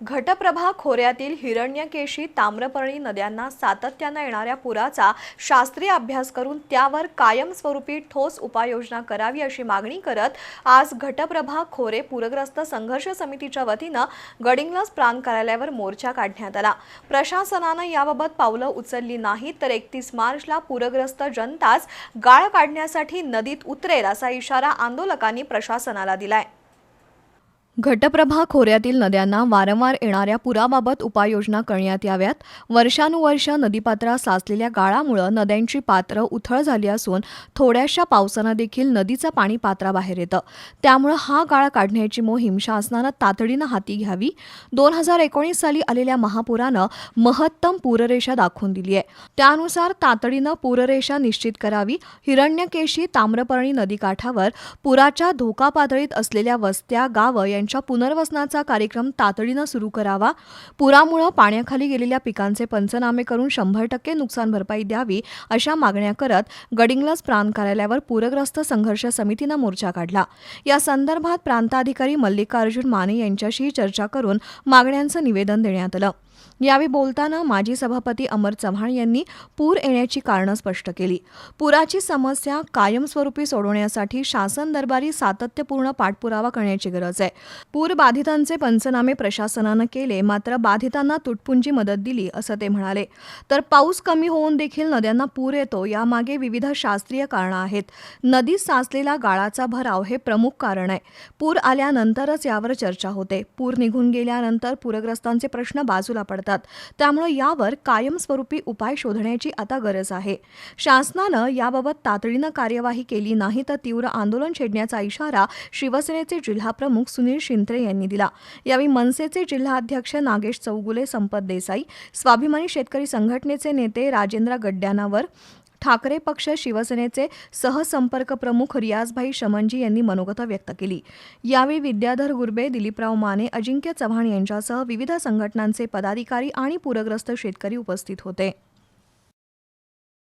घटप्रभा खोऱ्यातील हिरण्यकेशी ताम्रपर्णी नद्यांना सातत्यानं येणाऱ्या पुराचा शास्त्रीय अभ्यास करून त्यावर कायमस्वरूपी ठोस उपाययोजना करावी अशी मागणी करत आज घटप्रभा खोरे पूरग्रस्त संघर्ष समितीच्या वतीनं गडिंग्लज प्रांत कार्यालयावर मोर्चा काढण्यात आला. प्रशासनानं याबाबत पावलं उचलली नाहीत तर एकतीस मार्चला पूरग्रस्त जनताच गाळ काढण्यासाठी नदीत उतरेल असा इशारा आंदोलकांनी प्रशासनाला दिलाय. घटप्रभा खोऱ्यातील नद्यांना वारंवार येणाऱ्या पुराबाबत उपाययोजना करण्यात याव्यात. वर्षानुवर्ष नदीपात्रात साचलेल्या गाळामुळं नद्यांची पात्र उथळ झाली असून थोड्याशा पावसानं देखील नदीचं पाणी पात्राबाहेर येतं. त्यामुळं हा गाळ काढण्याची मोहीम शासनानं तातडीनं हाती घ्यावी. दोन हजार एकोणीस साली आलेल्या महापुरानं महत्तम पूररेषा दाखवून दिली आहे. त्यानुसार तातडीनं पूररेषा निश्चित करावी. हिरण्यकेशी ताम्रपर्णी नदीकाठावर पुराच्या धोका पातळीत असलेल्या वस्त्या गावं यांच्या पुनर्वसनाचा कार्यक्रम तातडीनं सुरू करावा. पुरामुळं पाण्याखाली गेलेल्या पिकांचे पंचनामे करून शंभर टक्के नुकसान भरपाई द्यावी अशा मागण्या करत गडिंग्लज प्रांत कार्यालयावर पूरग्रस्त संघर्ष समितीनं मोर्चा काढला. या संदर्भात प्रांताधिकारी मल्लिकार्जुन माने यांच्याशी चर्चा करून मागण्यांचं निवेदन देण्यात आलं. यावेळी बोलताना माजी सभापती अमर चव्हाण यांनी पूर येण्याची कारणं स्पष्ट केली. पुराची समस्या कायमस्वरूपी सोडवण्यासाठी शासन दरबारी सातत्यपूर्ण पाठपुरावा करण्याची गरज आहे. पूर बाधितांचे पंचनामे प्रशासनानं केले मात्र बाधितांना तुटपुंजी मदत दिली असं ते म्हणाले. तर पाऊस कमी होऊन देखील नद्यांना पूर येतो यामागे विविध शास्त्रीय कारणं आहेत. नदीत साचलेला गाळाचा भराव हे प्रमुख कारण आहे. पूर आल्यानंतरच यावर चर्चा होते. पूर निघून गेल्यानंतर पूरग्रस्तांचे प्रश्न बाजूला पडतात. त्यामुळे यावर कायमस्वरूपी उपाय शोधण्याची आता गरज आहे. शासनानं याबाबत तातडीनं कार्यवाही केली नाही तर तीव्र आंदोलन छेडण्याचा इशारा शिवसेनेचे जिल्हाप्रमुख सुनील शिंत्रे यांनी दिला. यावेळी मनसेचे जिल्हाध्यक्ष नागेश चौगुले संपत देसाई स्वाभिमानी शेतकरी संघटनेचे नेते राजेंद्र गड्ड्यानावर ठाकरे पक्ष शिवसेनेचे सहसंपर्क प्रमुख रियाजभाई शमनजी यांनी मनोगत व्यक्त केली. यावेळी विद्याधर गुर्बे दिलीपराव माने अजिंक्य चव्हाण यांच्यासह विविध संघटनांचे पदाधिकारी आणि पूरग्रस्त शेतकरी उपस्थित होते.